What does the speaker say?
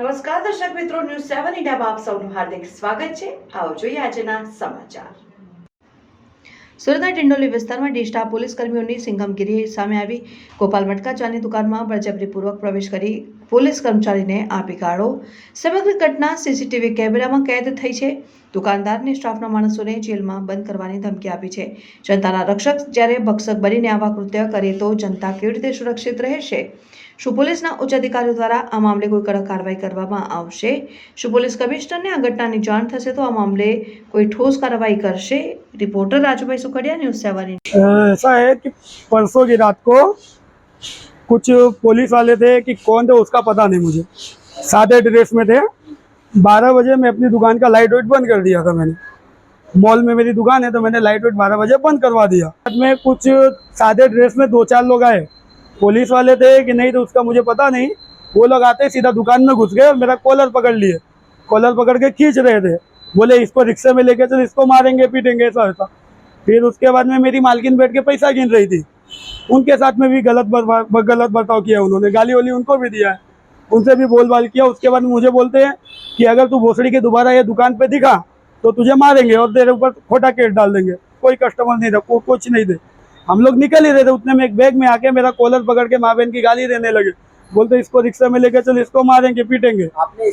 દર્શક મિત્રો ન્યૂઝ સેવન ઇન્ડિયામાં આપ સૌનું હાર્દિક સ્વાગત છે. આવો જોઈએ આજના સમાચાર. સુરતના ટિંડોલી વિસ્તારમાં ડીસ્ટા પોલીસ કર્મીઓની સિંઘમગીરી સામે આવી. ગોપાલ મટકા ચાની દુકાનમાં બળજબરીપૂર્વક પ્રવેશ કરી પોલીસ કર્મચારીને આપી ગાળો સમગ્ર ઘટના સીસીટીવી કેમેરામાં કેદ થઈ છે. દુકાનદારને સ્ટાફના માણસોને જેલમાં બંધ કરવાની ધમકી આપી છે. જનતાના રક્ષક જ્યારે ભક્ષક બનીને આવા કૃત્ય કરે તો જનતા કેવી રીતે સુરક્ષિત રહેશે? શું પોલીસના ઉચ્ચ અધિકારીઓ દ્વારા આ મામલે કોઈ કડક કાર્યવાહી કરવામાં આવશે શું પોલીસ કમિશનરને આ ઘટનાની જાણ થશે તો આ મામલે કોઈ ઠોસ કાર્યવાહી કરશે reporter Rajubhai Sukhadiya news seven ऐसा है कि परसों की रात को कुछ पुलिस वाले थे कि कौन थे उसका पता नहीं मुझे सादे ड्रेस में थे बारह बजे मैं अपनी दुकान का लाइट वाइट बंद कर दिया था मैंने मॉल में मेरी दुकान है तो मैंने लाइट वाइट बारह बजे बंद करवा दिया बाद में कुछ सादे ड्रेस में दो चार लोग आए पुलिस वाले थे कि नहीं तो उसका मुझे पता नहीं। वो लोग आते, सीधा दुकान में घुस गए और मेरा कॉलर पकड़ लिए। कॉलर पकड़ के खींच रहे थे। बोले, इसको रिक्शे में लेके चल, इसको मारेंगे, पीटेंगे, ऐसा ऐसा। फिर उसके बाद में मेरी मालकिन बैठ के पैसा गिन रही थी। उनके साथ में भी गलत बर्ताव गलत बर्ताव किया उन्होंने। गाली वाली उनको भी दिया है। उनसे भी बोल बाल किया। उसके बाद मुझे बोलते हैं कि अगर तू भोसड़ी के दोबारा ये दुकान पे दिखा तो तुझे मारेंगे और तेरे ऊपर खोटा केस डाल देंगे। कोई कस्टमर नहीं था कुछ नहीं थे। हम लोग निकल ही रहे थे, उतने में एक बैग में आके मेरा कॉलर पकड़ के माँ बहन की गाली देने लगे। बोलते, इसको रिक्शा में लेके चल, इसको मारेंगे, पीटेंगे। आपने